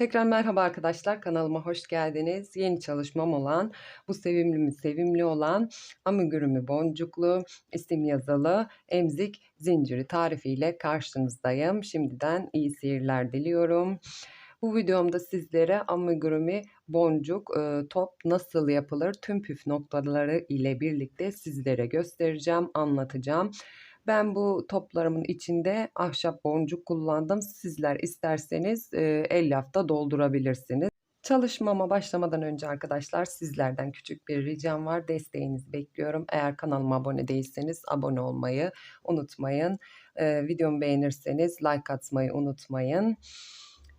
Tekrar merhaba arkadaşlar kanalıma hoş geldiniz. Yeni çalışmam olan bu sevimli mi sevimli olan amigurumi boncuklu isim yazılı emzik zinciri tarifiyle karşınızdayım. Şimdiden iyi seyirler diliyorum. Bu videomda sizlere amigurumi boncuk e, top nasıl yapılır tüm püf noktaları ile birlikte sizlere göstereceğim, anlatacağım. Ben bu toplarımın içinde ahşap boncuk kullandım. Sizler isterseniz e, el yafta doldurabilirsiniz. Çalışmama başlamadan önce arkadaşlar sizlerden küçük bir ricam var. Desteğinizi bekliyorum. Eğer kanalıma abone değilseniz abone olmayı unutmayın. Ee, videomu beğenirseniz like atmayı unutmayın.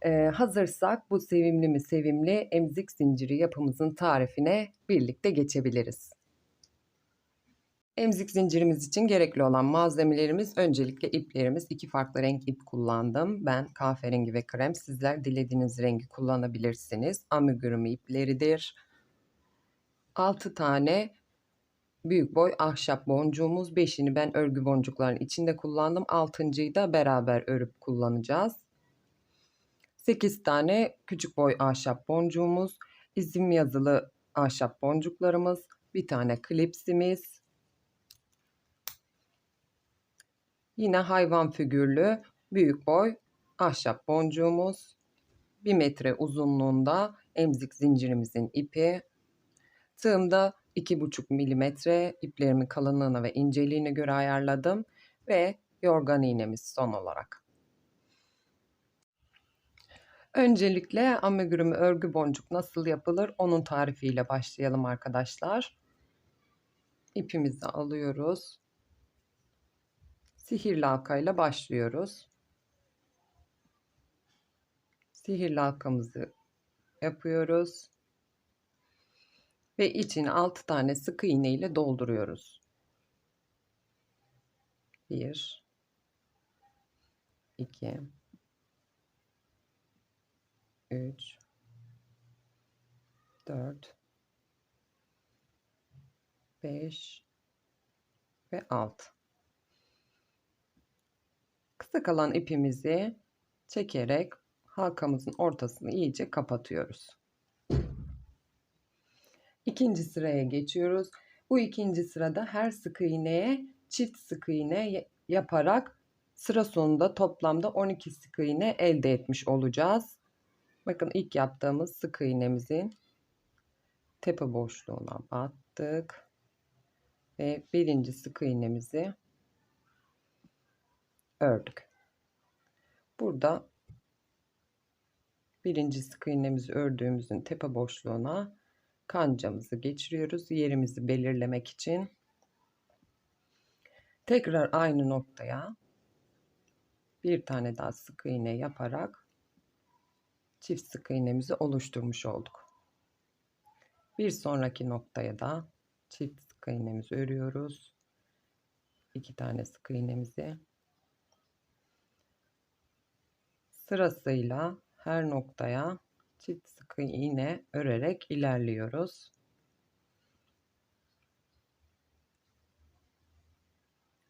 Ee, hazırsak bu sevimli mi sevimli emzik zinciri yapımızın tarifine birlikte geçebiliriz. Emzik zincirimiz için gerekli olan malzemelerimiz öncelikle iplerimiz. iki farklı renk ip kullandım. Ben kahverengi ve krem. Sizler dilediğiniz rengi kullanabilirsiniz. Amigurumi ipleridir. 6 tane büyük boy ahşap boncuğumuz. 5'ini ben örgü boncukların içinde kullandım. 6.yı da beraber örüp kullanacağız. 8 tane küçük boy ahşap boncuğumuz. İzim yazılı ahşap boncuklarımız. Bir tane klipsimiz Yine hayvan figürlü büyük boy ahşap boncuğumuz. 1 metre uzunluğunda emzik zincirimizin ipi. Tığımda 2,5 milimetre iplerimin kalınlığına ve inceliğine göre ayarladım. Ve yorgan iğnemiz son olarak. Öncelikle amigurumi örgü boncuk nasıl yapılır onun tarifiyle başlayalım arkadaşlar. İpimizi alıyoruz. Sihirli halkayla başlıyoruz. Sihirli halkamızı yapıyoruz. Ve içine 6 tane sık iğne ile dolduruyoruz. 1 2 3 4 5 ve 6 Kısa kalan ipimizi çekerek halkamızın ortasını iyice kapatıyoruz. İkinci sıraya geçiyoruz. Bu ikinci sırada her sık iğneye çift sık iğne yaparak sıra sonunda toplamda 12 sık iğne elde etmiş olacağız. Bakın ilk yaptığımız sık iğnemizin tepe boşluğuna battık ve birinci sık iğnemizi ördük. Burada birinci sık iğnemizi ördüğümüzün tepe boşluğuna kancamızı geçiriyoruz yerimizi belirlemek için. Tekrar aynı noktaya bir tane daha sık iğne yaparak çift sık iğnemizi oluşturmuş olduk. Bir sonraki noktaya da çift sık iğnemizi örüyoruz. İki tane sık iğnemizi Sırasıyla her noktaya çift sık iğne örerek ilerliyoruz.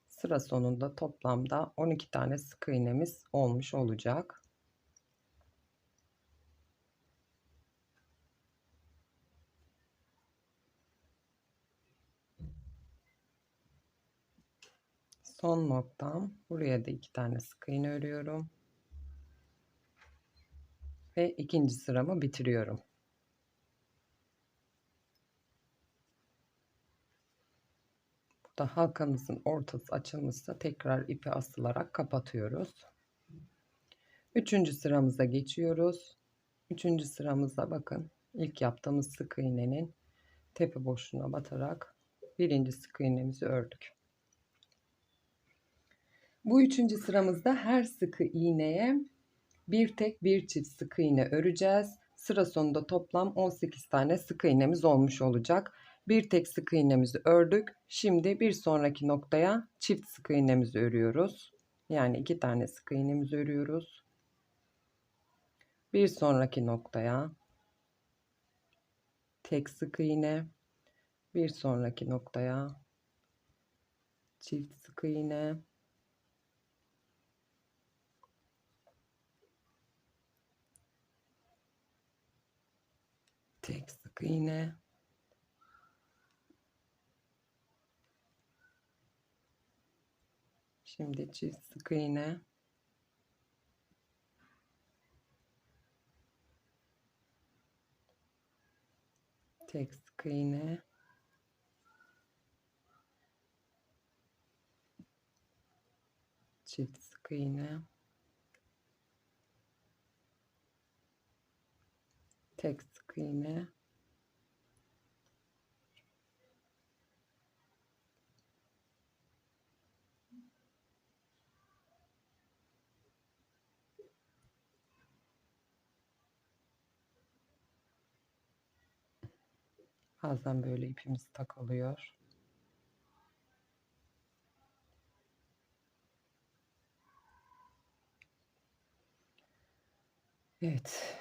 Sıra sonunda toplamda 12 tane sık iğnemiz olmuş olacak. Son noktam. Buraya da iki tane sık iğne örüyorum ve ikinci sıramı bitiriyorum. Burada halkamızın ortası açılmışsa tekrar ipi asılarak kapatıyoruz. Üçüncü sıramıza geçiyoruz. Üçüncü sıramızda bakın ilk yaptığımız sık iğnenin tepe boşluğuna batarak birinci sık iğnemizi ördük. Bu üçüncü sıramızda her sık iğneye bir tek bir çift sık iğne öreceğiz. Sıra sonunda toplam 18 tane sık iğnemiz olmuş olacak. Bir tek sık iğnemizi ördük. Şimdi bir sonraki noktaya çift sık iğnemizi örüyoruz. Yani iki tane sık iğnemizi örüyoruz. Bir sonraki noktaya tek sık iğne. Bir sonraki noktaya çift sık iğne. Tek sık iğne. Şimdi çift sık iğne. Tek sık iğne. Çift sık iğne. Tek sık iğne Bazen böyle ipimiz takılıyor. Evet.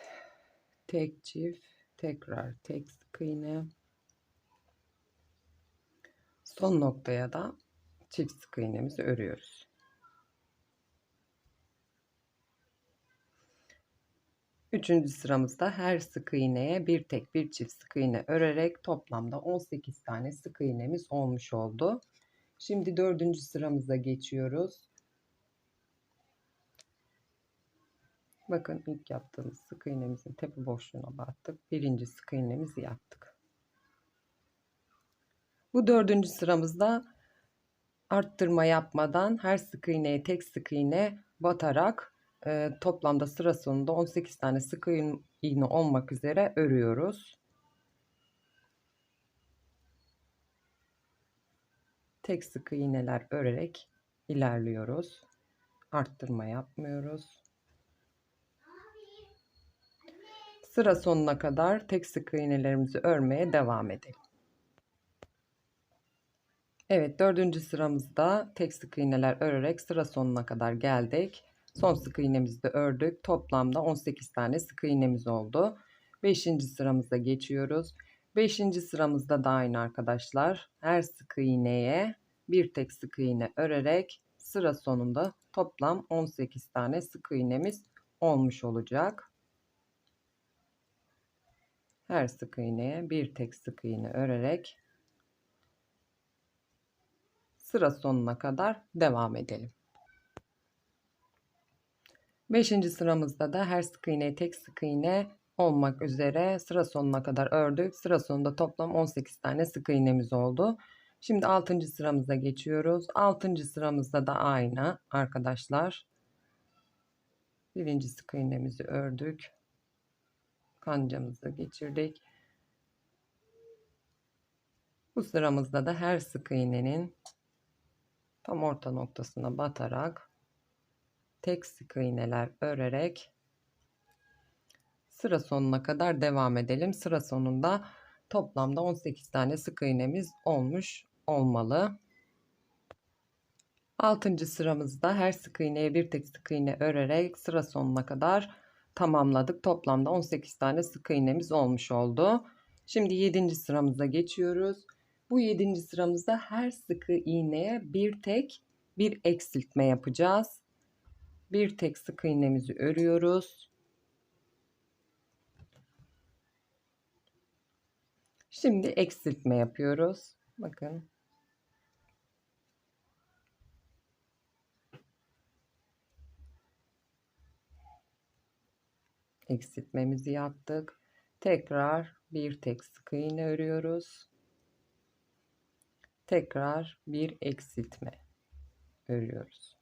Tek çift, tekrar tek sık iğne. Son noktaya da çift sık iğnemizi örüyoruz. Üçüncü sıramızda her sık iğneye bir tek bir çift sık iğne örerek toplamda 18 tane sık iğnemiz olmuş oldu. Şimdi dördüncü sıramıza geçiyoruz. Bakın ilk yaptığımız sık iğnemizin tepe boşluğuna battık. Birinci sık iğnemizi yaptık. Bu dördüncü sıramızda arttırma yapmadan her sık iğneye tek sık iğne batarak e, toplamda sıra sonunda 18 tane sık iğne olmak üzere örüyoruz. Tek sık iğneler örerek ilerliyoruz. Arttırma yapmıyoruz. Sıra sonuna kadar tek sık iğnelerimizi örmeye devam edelim. Evet dördüncü sıramızda tek sık iğneler örerek sıra sonuna kadar geldik. Son sık iğnemizi de ördük. Toplamda 18 tane sık iğnemiz oldu. 5. sıramıza geçiyoruz. 5. sıramızda da aynı arkadaşlar. Her sık iğneye bir tek sık iğne örerek sıra sonunda toplam 18 tane sık iğnemiz olmuş olacak. Her sık iğneye bir tek sık iğne örerek sıra sonuna kadar devam edelim. Beşinci sıramızda da her sık iğne tek sık iğne olmak üzere sıra sonuna kadar ördük. Sıra sonunda toplam 18 tane sık iğnemiz oldu. Şimdi 6. sıramıza geçiyoruz. 6. sıramızda da aynı arkadaşlar. Birinci sık iğnemizi ördük. Kancamızı geçirdik. Bu sıramızda da her sık iğnenin tam orta noktasına batarak tek sık iğneler örerek sıra sonuna kadar devam edelim. Sıra sonunda toplamda 18 tane sık iğnemiz olmuş olmalı. 6. sıramızda her sık iğneye bir tek sık iğne örerek sıra sonuna kadar tamamladık. Toplamda 18 tane sık iğnemiz olmuş oldu. Şimdi 7. sıramıza geçiyoruz. Bu 7. sıramızda her sık iğneye bir tek bir eksiltme yapacağız bir tek sık iğnemizi örüyoruz. Şimdi eksiltme yapıyoruz. Bakın. Eksiltmemizi yaptık. Tekrar bir tek sık iğne örüyoruz. Tekrar bir eksiltme örüyoruz.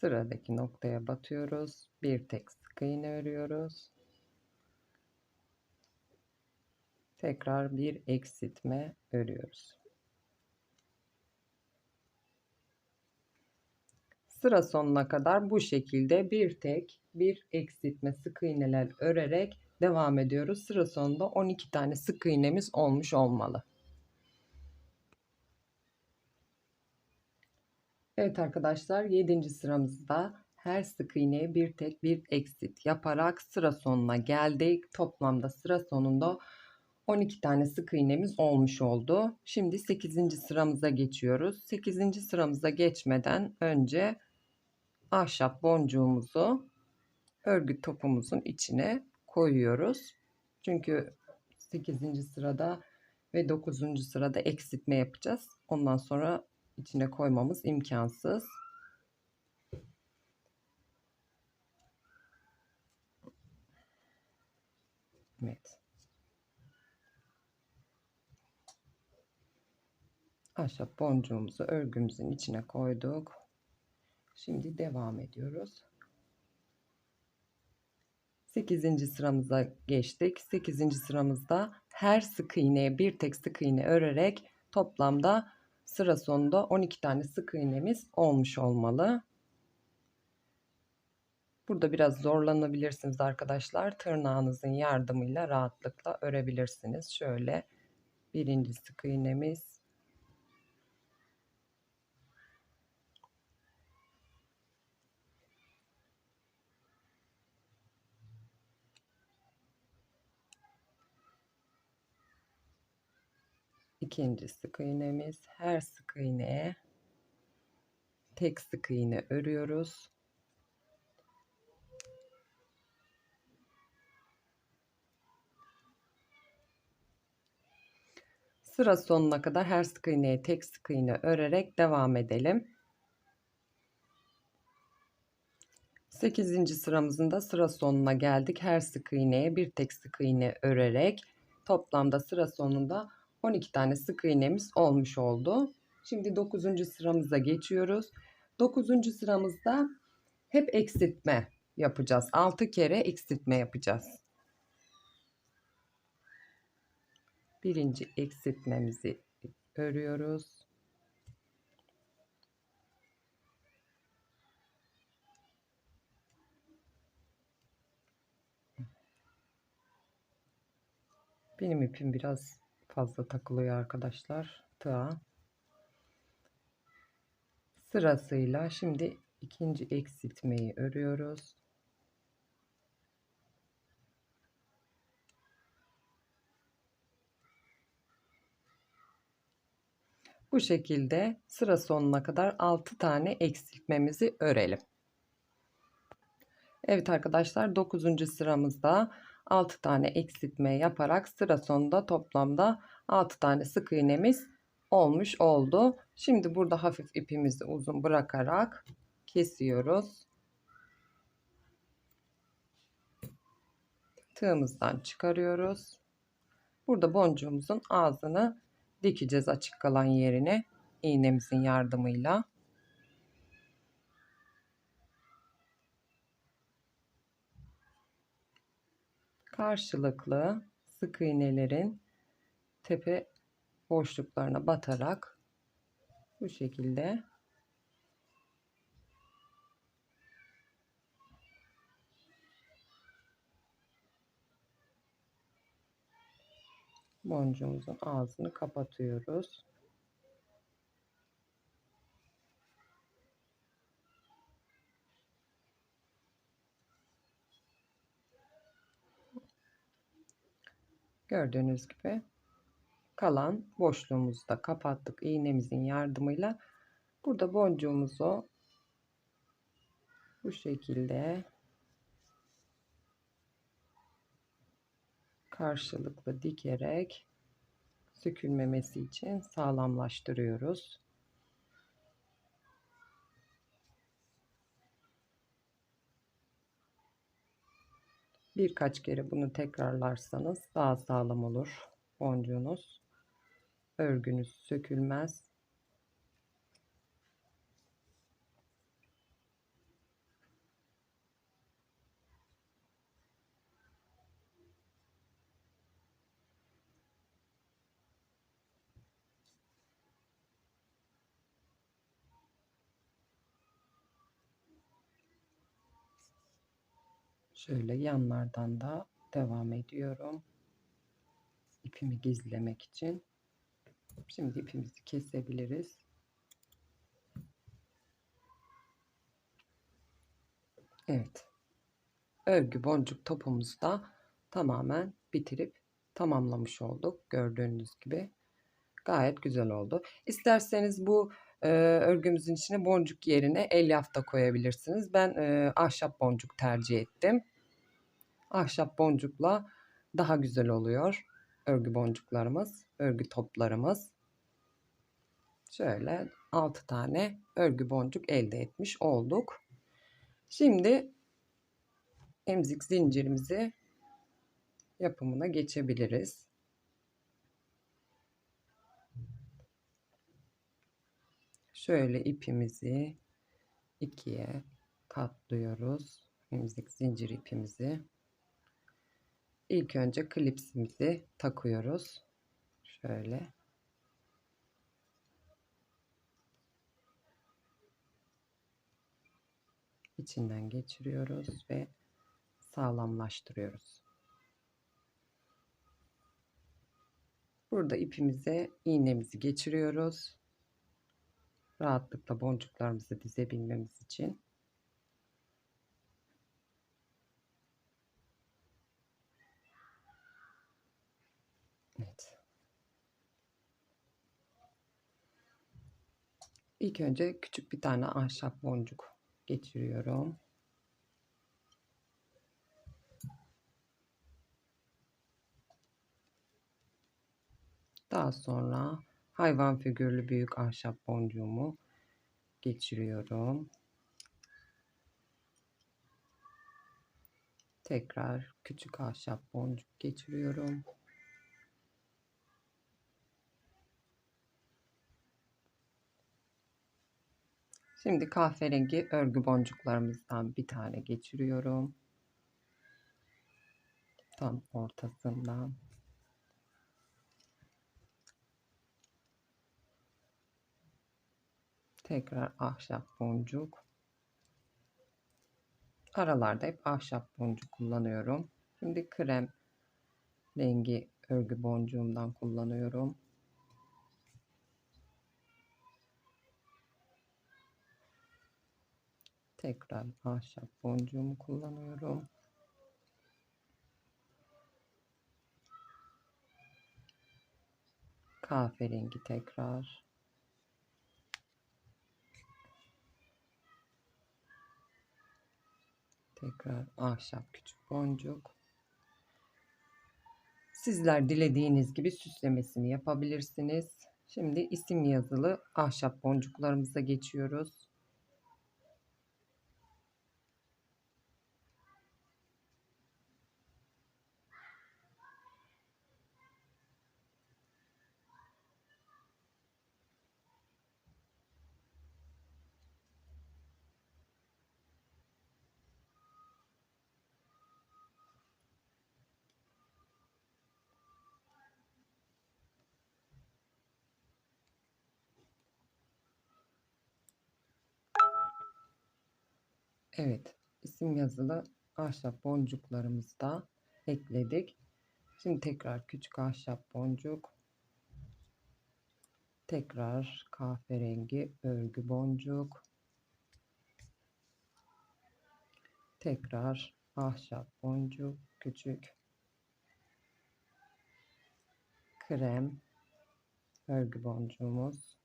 Sıradaki noktaya batıyoruz. Bir tek sık iğne örüyoruz. Tekrar bir eksiltme örüyoruz. Sıra sonuna kadar bu şekilde bir tek bir eksiltme sık iğneler örerek devam ediyoruz. Sıra sonunda 12 tane sık iğnemiz olmuş olmalı. Evet arkadaşlar 7. sıramızda her sık iğneye bir tek bir exit yaparak sıra sonuna geldik. Toplamda sıra sonunda 12 tane sık iğnemiz olmuş oldu. Şimdi 8. sıramıza geçiyoruz. 8. sıramıza geçmeden önce ahşap boncuğumuzu örgü topumuzun içine koyuyoruz. Çünkü 8. sırada ve 9. sırada eksiltme yapacağız. Ondan sonra içine koymamız imkansız. Evet. Ahşap boncuğumuzu örgümüzün içine koyduk. Şimdi devam ediyoruz. 8. sıramıza geçtik. 8. sıramızda her sık iğneye bir tek sık iğne örerek toplamda sıra sonunda 12 tane sık iğnemiz olmuş olmalı. Burada biraz zorlanabilirsiniz arkadaşlar. Tırnağınızın yardımıyla rahatlıkla örebilirsiniz. Şöyle birinci sık iğnemiz. İkinci sık iğnemiz. Her sık iğneye tek sık iğne örüyoruz. Sıra sonuna kadar her sık iğneye tek sık iğne örerek devam edelim. 8. sıramızın da sıra sonuna geldik. Her sık iğneye bir tek sık iğne örerek toplamda sıra sonunda 12 tane sık iğnemiz olmuş oldu. Şimdi 9. sıramıza geçiyoruz. 9. sıramızda hep eksiltme yapacağız. 6 kere eksiltme yapacağız. Birinci eksiltmemizi örüyoruz. Benim ipim biraz fazla takılıyor arkadaşlar. Tığa. Sırasıyla şimdi ikinci eksiltmeyi örüyoruz. Bu şekilde sıra sonuna kadar 6 tane eksiltmemizi örelim. Evet arkadaşlar 9. sıramızda 6 tane eksiltme yaparak sıra sonunda toplamda 6 tane sık iğnemiz olmuş oldu. Şimdi burada hafif ipimizi uzun bırakarak kesiyoruz. Tığımızdan çıkarıyoruz. Burada boncuğumuzun ağzını dikeceğiz açık kalan yerine iğnemizin yardımıyla. Karşılıklı sık iğnelerin tepe boşluklarına batarak bu şekilde boncuğumuzun ağzını kapatıyoruz. Gördüğünüz gibi kalan boşluğumuzu da kapattık iğnemizin yardımıyla. Burada boncuğumuzu bu şekilde karşılıklı dikerek sökülmemesi için sağlamlaştırıyoruz. Birkaç kere bunu tekrarlarsanız daha sağlam olur boncuğunuz. Örgünüz sökülmez. Şöyle yanlardan da devam ediyorum. İpimi gizlemek için. Şimdi ipimizi kesebiliriz. Evet. Örgü boncuk topumuzu da tamamen bitirip tamamlamış olduk. Gördüğünüz gibi gayet güzel oldu. İsterseniz bu e, örgümüzün içine boncuk yerine elyaf da koyabilirsiniz. Ben e, ahşap boncuk tercih ettim. Ahşap boncukla daha güzel oluyor örgü boncuklarımız, örgü toplarımız. Şöyle 6 tane örgü boncuk elde etmiş olduk. Şimdi emzik zincirimizi yapımına geçebiliriz. Şöyle ipimizi ikiye katlıyoruz. Emzik zincir ipimizi. İlk önce klipsimizi takıyoruz. Şöyle. içinden geçiriyoruz ve sağlamlaştırıyoruz. Burada ipimize iğnemizi geçiriyoruz. Rahatlıkla boncuklarımızı dizebilmemiz için. Evet. İlk önce küçük bir tane ahşap boncuk geçiriyorum. Daha sonra hayvan figürlü büyük ahşap boncuğumu geçiriyorum. Tekrar küçük ahşap boncuk geçiriyorum. Şimdi kahverengi örgü boncuklarımızdan bir tane geçiriyorum. Tam ortasından. Tekrar ahşap boncuk. Aralarda hep ahşap boncuk kullanıyorum. Şimdi krem rengi örgü boncuğumdan kullanıyorum. Tekrar ahşap boncuğumu kullanıyorum. Kahverengi tekrar. Tekrar ahşap küçük boncuk. Sizler dilediğiniz gibi süslemesini yapabilirsiniz. Şimdi isim yazılı ahşap boncuklarımıza geçiyoruz. Evet, isim yazılı ahşap boncuklarımızı da ekledik. Şimdi tekrar küçük ahşap boncuk. Tekrar kahverengi örgü boncuk. Tekrar ahşap boncuk küçük. Krem örgü boncuğumuz.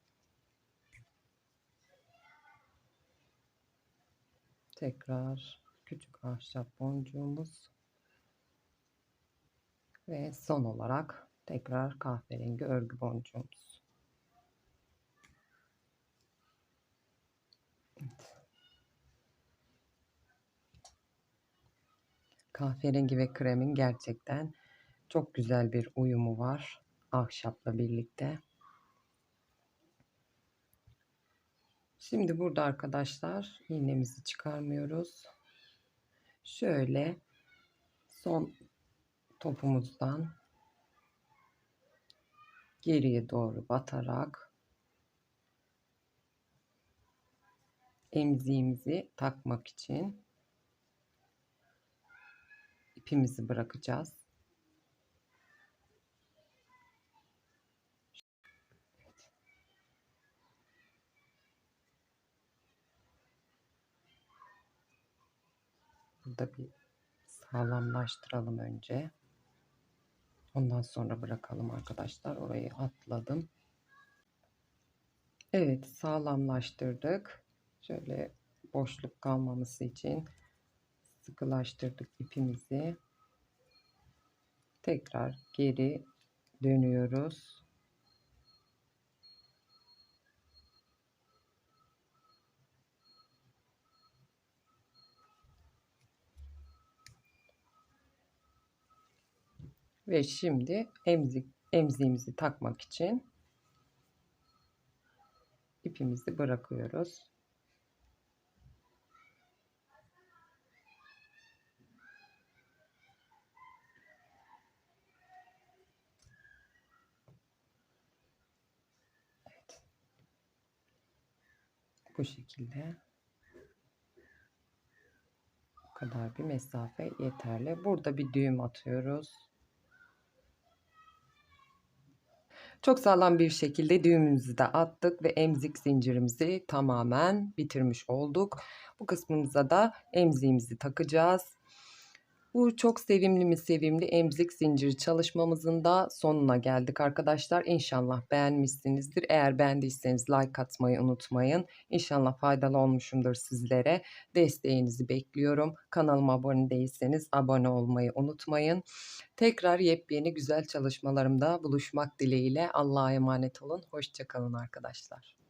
Tekrar küçük ahşap boncuğumuz ve son olarak tekrar kahverengi örgü boncuğumuz. Evet. Kahverengi ve kremin gerçekten çok güzel bir uyumu var ahşapla birlikte. Şimdi burada arkadaşlar iğnemizi çıkarmıyoruz. Şöyle son topumuzdan geriye doğru batarak emziğimizi takmak için ipimizi bırakacağız. Burada bir sağlamlaştıralım önce. Ondan sonra bırakalım arkadaşlar. Orayı atladım. Evet sağlamlaştırdık. Şöyle boşluk kalmaması için sıkılaştırdık ipimizi. Tekrar geri dönüyoruz. Ve şimdi emzik emziğimizi takmak için ipimizi bırakıyoruz. Evet. Bu şekilde kadar bir mesafe yeterli. Burada bir düğüm atıyoruz. Çok sağlam bir şekilde düğümümüzü de attık ve emzik zincirimizi tamamen bitirmiş olduk. Bu kısmımıza da emziğimizi takacağız. Bu çok sevimli mi sevimli emzik zinciri çalışmamızın da sonuna geldik arkadaşlar. İnşallah beğenmişsinizdir. Eğer beğendiyseniz like atmayı unutmayın. İnşallah faydalı olmuşumdur sizlere. Desteğinizi bekliyorum. Kanalıma abone değilseniz abone olmayı unutmayın. Tekrar yepyeni güzel çalışmalarımda buluşmak dileğiyle. Allah'a emanet olun. Hoşçakalın arkadaşlar.